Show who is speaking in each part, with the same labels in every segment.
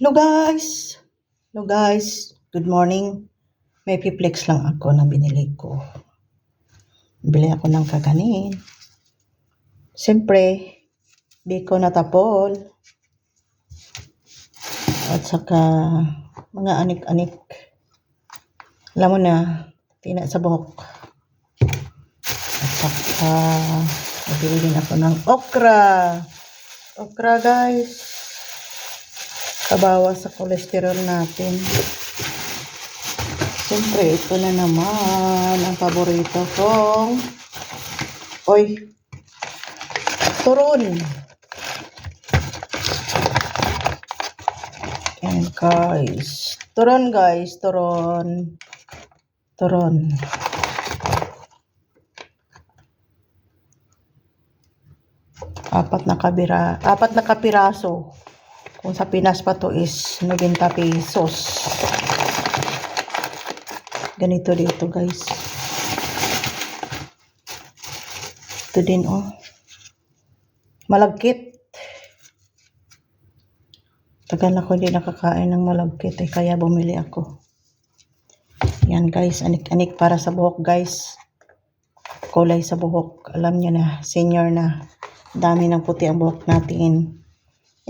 Speaker 1: Hello guys! Hello guys! Good morning. May piplex lang ako na binili ko. Bili ako ng kakanin. Siyempre, biko na tapol. At saka, mga anik-anik. Alam mo na, tina sa buhok. At saka, nabili din ako ng okra. Okra guys. Kabawas sa kolesterol natin. Siyempre, ito na naman ang paborito kong Oy! Turon! Yan guys. Turon guys, turon. Turon. Apat na kabira, apat na kapiraso. Kung sa Pinas pa to is 90 pesos. Ganito dito guys. Ito din oh. Malagkit. Tagal ako hindi nakakain ng malagkit eh, kaya bumili ako. Yan guys, anik-anik para sa buhok guys. Kulay sa buhok. Alam nyo na, senior na. Dami ng puti ang buhok natin.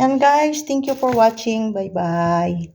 Speaker 1: Yan guys, thank you for watching. Bye-bye.